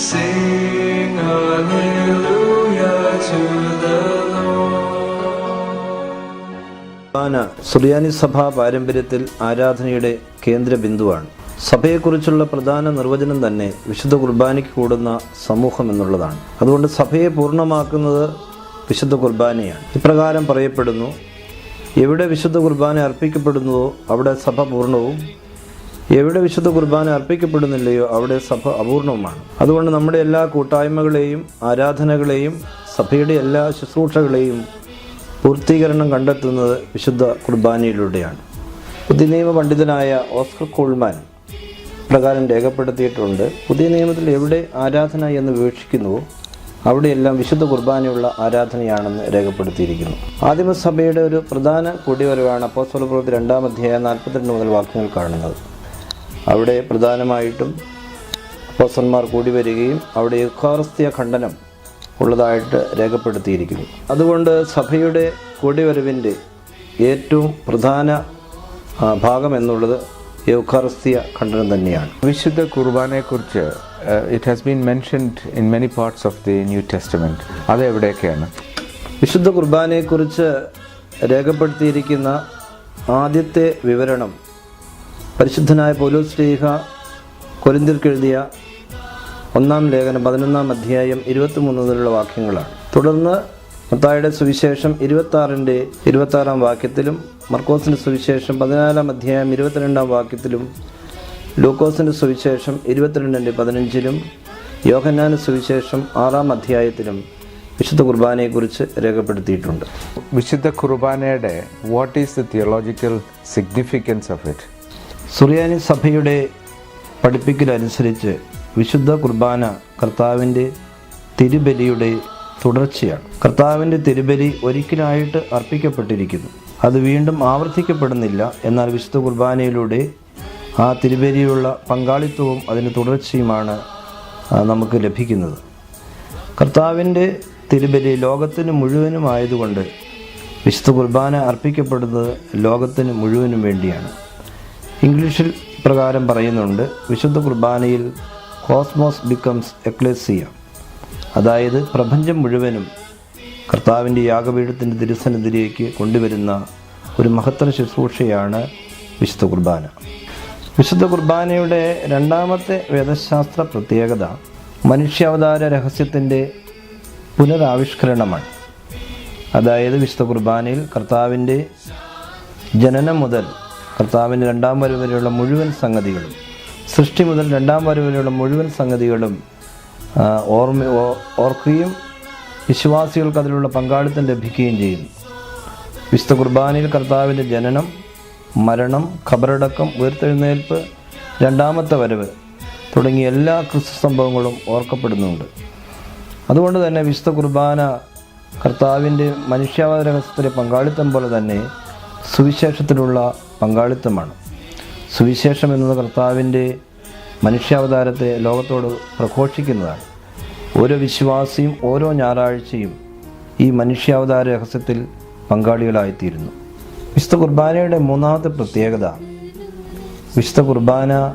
Sing hallelujah to the Lord. സുറിയാനി സഭാ പാരമ്പര്യത്തിൽ ആരാധനയുടെ കേന്ദ്ര ബിന്ദുവാണ്. സഭയെക്കുറിച്ചുള്ള പ്രധാന നിർവചനം തന്നെ വിശുദ്ധ കുർബാനയ്ക്ക് കൂടുന്ന സമൂഹം എന്നുള്ളതാണ്. അതുകൊണ്ട് സഭയെ പൂർണമാക്കുന്നത് വിശുദ്ധ കുർബാനയാണ്. ഇപ്രകാരം പറയപ്പെടുന്നു എവിടെ വിശുദ്ധ കുർബാന അർപ്പിക്കപ്പെടുന്നുവോ അവിടെ സഭ പൂർണവും. എവിടെ വിശുദ്ധ കുർബാന അർപ്പിക്കപ്പെടുന്നില്ലയോ അവിടെ സഭ അപൂർണവുമാണ്. അതുകൊണ്ട് നമ്മുടെ എല്ലാ കൂട്ടായ്മകളെയും ആരാധനകളെയും സഭയുടെ എല്ലാ ശുശ്രൂഷകളെയും പൂർത്തീകരണം കണ്ടെത്തുന്നത് വിശുദ്ധ കുർബാനയിലൂടെയാണ്. പുതിയ നിയമ പണ്ഡിതനായ ഓസ്കർ കോൾമാൻ പ്രകാരം രേഖപ്പെടുത്തിയിട്ടുണ്ട്. പുതിയ നിയമത്തിൽ എവിടെ ആരാധന എന്ന് വിവക്ഷിക്കുന്നുവോ അവിടെയെല്ലാം വിശുദ്ധ കുർബാനയുള്ള ആരാധനയാണെന്ന് രേഖപ്പെടുത്തിയിരിക്കുന്നു. ആദിമസഭയുടെ ഒരു പ്രധാന കൂടിവരവാണ് അപ്പോസ്വല പ്രവൃത്തി രണ്ടാം അധ്യായം നാൽപ്പത്തിരണ്ട് മുതൽ വാക്യങ്ങൾ കാണുന്നത്. അവിടെ പ്രധാനമായിട്ടും അപ്പോസന്മാർ കൂടി വരികയും അവിടെ യുക്കാർസ്തീയ ഖണ്ഡനം ഉള്ളതായിട്ട് രേഖപ്പെടുത്തിയിരിക്കുന്നു. അതുകൊണ്ട് സഭയുടെ കൂടിവരവിന്റെ ഏറ്റവും പ്രധാന ഭാഗം എന്നുള്ളത് യൗഖാർസ്തീയ ഖണ്ഡനം തന്നെയാണ്. വിശുദ്ധ കുർബാനയെക്കുറിച്ച് it has been mentioned in many parts of the New Testament അത് എവിടെയൊക്കെയാണ്? വിശുദ്ധ കുർബാനയെക്കുറിച്ച് രേഖപ്പെടുത്തിയിരിക്കുന്ന ആദ്യത്തെ വിവരണം പരിശുദ്ധനായ പൗലോസ് ശ്ലീഹ കൊരിന്തിർക്കെഴുതിയ ഒന്നാം ലേഖനം പതിനൊന്നാം അധ്യായം ഇരുപത്തി മുതലുള്ള വാക്യങ്ങളാണ്. തുടർന്ന് മത്തായുടെ സുവിശേഷം ഇരുപത്താറിന്റെ ഇരുപത്താറാം വാക്യത്തിലും മർക്കോസിന്റെ സുവിശേഷം പതിനാലാം അധ്യായം ഇരുപത്തിരണ്ടാം വാക്യത്തിലും ലൂക്കോസിന്റെ സുവിശേഷം ഇരുപത്തിരണ്ടിന്റെ പതിനഞ്ചിലും യോഹന്നാന സുവിശേഷം ആറാം അധ്യായത്തിലും വിശുദ്ധ കുർബാനയെക്കുറിച്ച് രേഖപ്പെടുത്തിയിട്ടുണ്ട്. വിശുദ്ധ കുർബാനയുടെ what is the theological significance of it Suriyani സഭയുടെ പഠിപ്പിക്കലനുസരിച്ച് വിശുദ്ധ കുർബാന കർത്താവിന്റെ തിരുബലിയുടെ തുടർച്ചയാണ്. കർത്താവിന്റെ തിരുബലി ഒരിക്കലായിട്ട് അർപ്പിക്കപ്പെട്ടിരിക്കുന്നു. അത് വീണ്ടും ആവർത്തിക്കപ്പെടുന്നില്ല. എന്നാൽ വിശുദ്ധ കുർബാനയിലൂടെ ആ തിരുവേരിയിലുള്ള പങ്കാളിത്തവും അതിന് തുടർച്ചയുമാണ് നമുക്ക് ലഭിക്കുന്നത്. കർത്താവിന്റെ തിരുബലി ലോകത്തിന് മുഴുവനും ആയതുകൊണ്ട് വിശുദ്ധ കുർബാന അർപ്പിക്കപ്പെടുന്നത് ലോകത്തിന് മുഴുവനും വേണ്ടിയാണ്. ഇംഗ്ലീഷിൽ പ്രകാരം പറയുന്നുണ്ട് വിശുദ്ധ കുർബാനയിൽ കോസ്മോസ് ബിക്കംസ് എക്ലേസിയ അതായത് പ്രപഞ്ചം മുഴുവനും കർത്താവിന്റെ യാഗപീഠത്തിന്റെ തിരുസന്നിധിയിലേക്ക് കൊണ്ടുവരുന്ന ഒരു മഹത്തര ശുശ്രൂഷയാണ് വിശുദ്ധ കുർബാന. വിശുദ്ധ കുർബാനയുടെ രണ്ടാമത്തെ വേദശാസ്ത്ര പ്രത്യേകത മനുഷ്യാവതാര രഹസ്യത്തിന്റെ പുനരാവിഷ്കരണമാണ്. അതായത് വിശുദ്ധ കുർബാനയിൽ കർത്താവിന്റെ ജനനം മുതൽ കർത്താവിന്റെ രണ്ടാം വരവ് വരെയുള്ള മുഴുവൻ സംഗതികളും സൃഷ്ടി മുതൽ രണ്ടാം വരവ് വരെയുള്ള മുഴുവൻ സംഗതികളും ഓർമ്മ ഓർക്കുകയും വിശ്വാസികൾക്ക് അതിലുള്ള പങ്കാളിത്തം ലഭിക്കുകയും ചെയ്യുന്നു. വിശുദ്ധ കുർബാനയിൽ കർത്താവിന്റെ ജനനം മരണം ഖബറടക്കം ഉയർത്തെഴുന്നേൽപ്പ് രണ്ടാമത്തെ വരവ് തുടങ്ങിയ എല്ലാ ക്രിസ്തു സംഭവങ്ങളും ഓർക്കപ്പെടുന്നുണ്ട്. അതുകൊണ്ട് തന്നെ വിശുദ്ധ കുർബാന കർത്താവിന്റെ മനുഷ്യാവതരഹസ്യത്തിലെ പങ്കാളിത്തം പോലെ തന്നെ സുവിശേഷത്തിലുള്ള പങ്കാളിത്തമാണ്. സുവിശേഷം എന്നത് കർത്താവിന്റെ മനുഷ്യാവതാരത്തെ ലോകത്തോട് പ്രഘോഷിക്കുന്നതാണ്. ഓരോ വിശ്വാസിയും ഓരോ ഞായറാഴ്ചയും ഈ മനുഷ്യാവതാര രഹസ്യത്തിൽ പങ്കാളികളായിത്തീരുന്നു. വിശുദ്ധ കുർബാനയുടെ മൂന്നാമത്തെ പ്രത്യേകത വിശുദ്ധ കുർബാന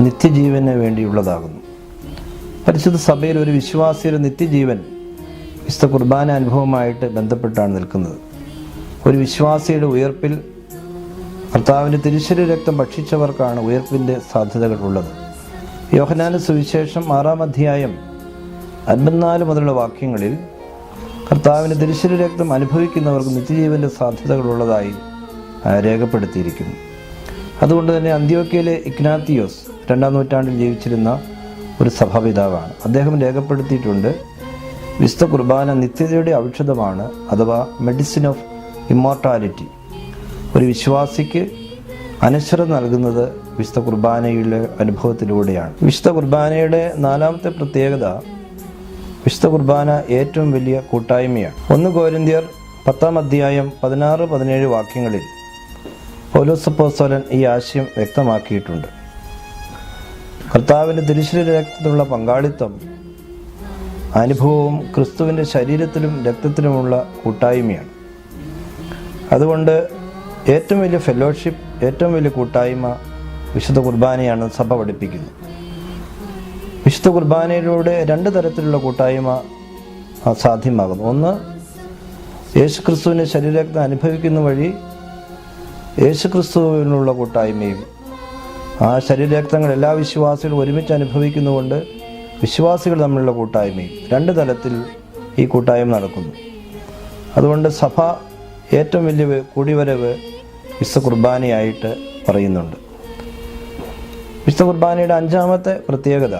നിത്യജീവന് വേണ്ടിയുള്ളതാകുന്നു. പരിശുദ്ധ സഭയിൽ ഒരു വിശ്വാസിയുടെ നിത്യജീവൻ വിശുദ്ധ കുർബാന അനുഭവമായിട്ട് ബന്ധപ്പെട്ടാണ് നിൽക്കുന്നത്. ഒരു വിശ്വാസിയുടെ ഉയർപ്പിൽ കർത്താവിന്റെ തിരിശ്ശരി രക്തം ഭക്ഷിച്ചവർക്കാണ് ഉയർപ്പിന്റെ സാധ്യതകൾ ഉള്ളത്. യോഹനാന സുവിശേഷം ആറാം അധ്യായം അൻപത്തിനാല് മുതലുള്ള വാക്യങ്ങളിൽ കർത്താവിന്റെ തിരുശരീര രക്തം അനുഭവിക്കുന്നവർക്ക് നിത്യജീവന്റെ സാധ്യതകളുള്ളതായി രേഖപ്പെടുത്തിയിരിക്കുന്നു. അതുകൊണ്ട് തന്നെ അന്ത്യോക്കയിലെ ഇഗ്നാത്തിയോസ് രണ്ടാം നൂറ്റാണ്ടിൽ ജീവിച്ചിരുന്ന ഒരു സഭാപിതാവാണ്. അദ്ദേഹം രേഖപ്പെടുത്തിയിട്ടുണ്ട് വിശുദ്ധ കുർബാന നിത്യതയുടെ ഔഷധമാണ് അഥവാ മെഡിസിൻ ഓഫ് ഇമ്മോർട്ടാലിറ്റി. ഒരു വിശ്വാസിക്ക് അനശ്വരം നൽകുന്നത് വിശുദ്ധ കുർബാനയുടെ അനുഭവത്തിലൂടെയാണ്. വിശുദ്ധ കുർബാനയുടെ നാലാമത്തെ പ്രത്യേകത വിശുദ്ധ കുർബാന ഏറ്റവും വലിയ കൂട്ടായ്മയാണ്. ഒന്ന് കോരിന്തിയർ പത്താം അധ്യായം പതിനാറ് പതിനേഴ് വാക്യങ്ങളിൽ പൗലോസപ്പോസ്തലൻ ഈ ആശയം വ്യക്തമാക്കിയിട്ടുണ്ട്. കർത്താവിന്റെ തിരുശരീര രക്തത്തിലുള്ള പങ്കാളിത്തം അനുഭവവും ക്രിസ്തുവിന്റെ ശരീരത്തിലും രക്തത്തിലുമുള്ള കൂട്ടായ്മയാണ്. അതുകൊണ്ട് ഏറ്റവും വലിയ ഫെലോഷിപ്പ് ഏറ്റവും വലിയ കൂട്ടായ്മ വിശുദ്ധ കുർബാനയാണ് സഭ പഠിപ്പിക്കുന്നത്. വിശുദ്ധ കുർബാനയിലൂടെ രണ്ട് തരത്തിലുള്ള കൂട്ടായ്മ സാധ്യമാകുന്നു. ഒന്ന് യേശുക്രിസ്തുവിന്റെ ശരീരത്തെ അനുഭവിക്കുന്ന വഴി യേശുക്രിസ്തുവിനുള്ള കൂട്ടായ്മയും ആ ശരീരരക്തങ്ങൾ എല്ലാ വിശ്വാസികളും ഒരുമിച്ച് അനുഭവിക്കുന്നതുകൊണ്ട് വിശ്വാസികൾ തമ്മിലുള്ള കൂട്ടായ്മയും രണ്ട് തലത്തിൽ ഈ കൂട്ടായ്മ നടക്കുന്നു. അതുകൊണ്ട് സഭ ഏറ്റവും വലിയ കൂടിവരവ് വിശുദ്ധ കുർബാനയായിട്ട് പറയുന്നുണ്ട്. വിശുദ്ധ കുർബാനയുടെ അഞ്ചാമത്തെ പ്രത്യേകത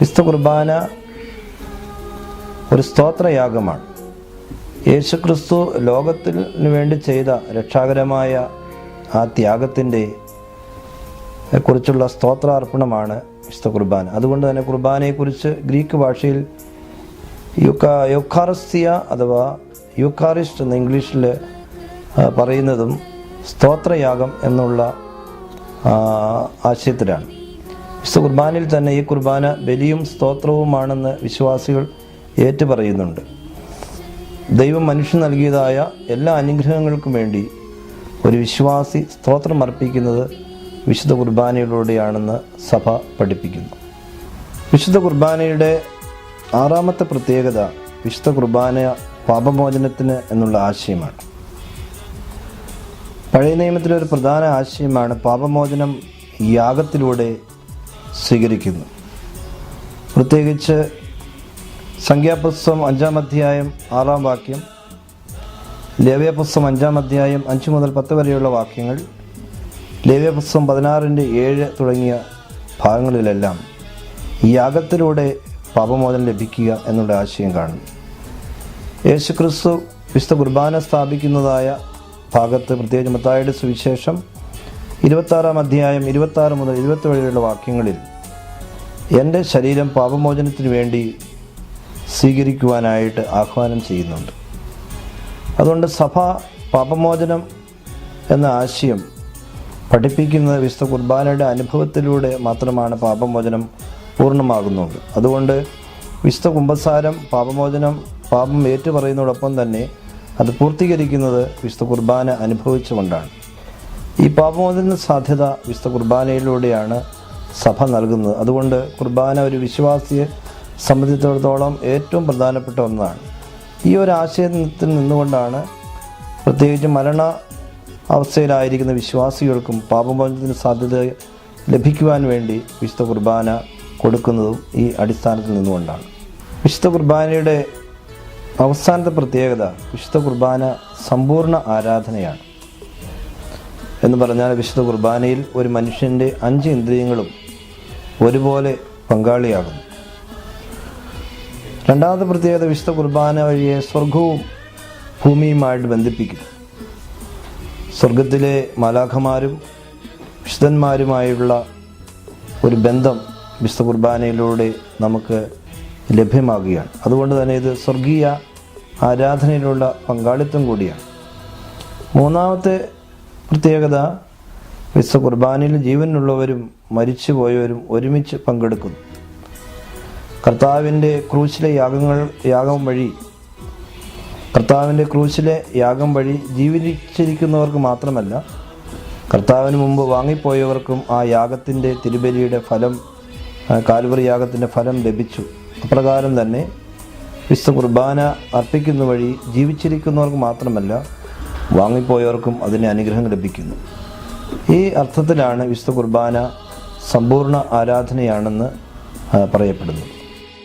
വിശുദ്ധ കുർബാന ഒരു സ്തോത്രയാഗമാണ്. യേശുക്രിസ്തു ലോകത്തിന് വേണ്ടി ചെയ്ത രക്ഷാകരമായ ആ ത്യാഗത്തിന്റെ കുറിച്ചുള്ള സ്തോത്രാർപ്പണമാണ് വിശുദ്ധ കുർബാന അതുകൊണ്ട് തന്നെ കുർബാനയെക്കുറിച്ച് ഗ്രീക്ക് ഭാഷയിൽ യുക്ക യുക്കാറസ്തിയ അഥവാ യുക്കാറിസ്റ്റ് എന്ന ഇംഗ്ലീഷിൽ പറയുന്നതും സ്തോത്രയാഗം എന്നുള്ള ആശയത്തിലാണ്. വിശുദ്ധ കുർബാനയിൽ തന്നെ ഈ കുർബാന ബലിയും സ്തോത്രവുമാണെന്ന് വിശ്വാസികൾ ഏറ്റുപറയുന്നുണ്ട്. ദൈവം മനുഷ്യൻ നൽകിയതായ എല്ലാ അനുഗ്രഹങ്ങൾക്കും വേണ്ടി ഒരു വിശ്വാസി സ്തോത്രം അർപ്പിക്കുന്നത് വിശുദ്ധ കുർബാനയിലൂടെയാണെന്ന് സഭ പഠിപ്പിക്കുന്നു. വിശുദ്ധ കുർബാനയുടെ ആറാമത്തെ പ്രത്യേകത വിശുദ്ധ കുർബാന പാപമോചനത്തിന് എന്നുള്ള ആശയമാണ്. പഴയ നിയമത്തിലെ ഒരു പ്രധാന ആശയമാണ് പാപമോചനം യാഗത്തിലൂടെ സ്വീകരിക്കുന്നു. പ്രത്യേകിച്ച് സംഖ്യാപുസ്തകം അഞ്ചാം അധ്യായം ആറാം വാക്യം ലേവ്യപുസ്തകം അഞ്ചാം അധ്യായം അഞ്ച് മുതൽ പത്ത് വരെയുള്ള വാക്യങ്ങൾ ലേവ്യപുസ്തകം പതിനാറിന്റെ ഏഴ് തുടങ്ങിയ ഭാഗങ്ങളിലെല്ലാം ഈ യാഗത്തിലൂടെ പാപമോചനം ലഭിക്കുക എന്നുള്ള ആശയം കാണുന്നു. യേശുക്രിസ്തു വിശുദ്ധ കുർബാന സ്ഥാപിക്കുന്നതായ ഭാഗത്ത് പ്രത്യേകിച്ച് മത്തായുടെ സുവിശേഷം ഇരുപത്താറാം അധ്യായം ഇരുപത്താറ് മുതൽ ഇരുപത്തി വരെയുള്ള വാക്യങ്ങളിൽ എന്റെ ശരീരം പാപമോചനത്തിന് വേണ്ടി സ്വീകരിക്കുവാനായിട്ട് ആഹ്വാനം ചെയ്യുന്നുണ്ട്. അതുകൊണ്ട് സഭ പാപമോചനം എന്ന ആശയം പഠിപ്പിക്കുന്നത് വിശുദ്ധ കുർബാനയുടെ അനുഭവത്തിലൂടെ മാത്രമാണ് പാപമോചനം പൂർണമാകുന്നുള്ളൂ അതുകൊണ്ട് വിശുദ്ധ കുംഭസാരം പാപമോചനം പാപം ഏറ്റുപറയുന്നതോടൊപ്പം തന്നെ അത് പൂർത്തീകരിക്കുന്നത് വിശുദ്ധ കുർബാന അനുഭവിച്ചുകൊണ്ടാണ്. ഈ പാപമോചന സാധ്യത വിശുദ്ധ കുർബാനയിലൂടെയാണ് സഭ നൽകുന്നത്. അതുകൊണ്ട് കുർബാന ഒരു വിശ്വാസിയെ സംബന്ധിച്ചിടത്തോളം ഏറ്റവും പ്രധാനപ്പെട്ട ഒന്നാണ്. ഈ ഒരു ആശയത്തിൽ നിന്നുകൊണ്ടാണ് പ്രത്യേകിച്ച് മരണ അവസ്ഥയിലായിരിക്കുന്ന വിശ്വാസികൾക്കും പാപമോചനത്തിന് സാധ്യത ലഭിക്കുവാൻ വേണ്ടി വിശുദ്ധ കുർബാന കൊടുക്കുന്നതും ഈ അടിസ്ഥാനത്തിൽ നിന്നുകൊണ്ടാണ്. വിശുദ്ധ കുർബാനയുടെ അവസാനത്തെ പ്രത്യേകത വിശുദ്ധ കുർബാന സമ്പൂർണ ആരാധനയാണ്. എന്ന് പറഞ്ഞാൽ വിശുദ്ധ കുർബാനയിൽ ഒരു മനുഷ്യന്റെ അഞ്ച് ഇന്ദ്രിയങ്ങളും ഒരുപോലെ പങ്കാളിയാകുന്നു. രണ്ടാമത്തെ പ്രത്യേകത വിശുദ്ധ കുർബാന വഴിയെ സ്വർഗവും ഭൂമിയുമായിട്ട് ബന്ധിപ്പിക്കും സ്വർഗത്തിലെ മാലാഖമാരും വിശുദ്ധന്മാരുമായുള്ള ഒരു ബന്ധം വിശുദ്ധ കുർബാനയിലൂടെ നമുക്ക് ലഭ്യമാകുകയാണ്. അതുകൊണ്ട് തന്നെ ഇത് സ്വർഗീയ ആരാധനയിലുള്ള പങ്കാളിത്തം കൂടിയാണ്. മൂന്നാമത്തെ പ്രത്യേകത വിശുദ്ധ കുർബാനയിൽ ജീവനുള്ളവരും മരിച്ചുപോയവരും ഒരുമിച്ച് പങ്കെടുക്കുന്നു. കർത്താവിന്റെ ക്രൂശിലെ യാഗങ്ങൾ യാഗം വഴി കർത്താവിന്റെ ക്രൂശിലെ യാഗം വഴി ജീവിച്ചിരിക്കുന്നവർക്ക് മാത്രമല്ല കർത്താവിന് മുമ്പ് വാങ്ങിപ്പോയവർക്കും ആ യാഗത്തിന്റെ തിരുബലിയുടെ ഫലം കാൽവറി യാഗത്തിന്റെ ഫലം ലഭിച്ചു. അപ്രകാരം തന്നെ വിശുദ്ധ കുർബാന അർപ്പിക്കുന്ന വഴി ജീവിച്ചിരിക്കുന്നവർക്ക് മാത്രമല്ല വാങ്ങിപ്പോയവർക്കും അതിന് അനുഗ്രഹം ലഭിക്കുന്നു. ഈ അർത്ഥത്തിലാണ് വിശുദ്ധ കുർബാന സമ്പൂർണ ആരാധനയാണെന്ന് പറയപ്പെടുന്നത്.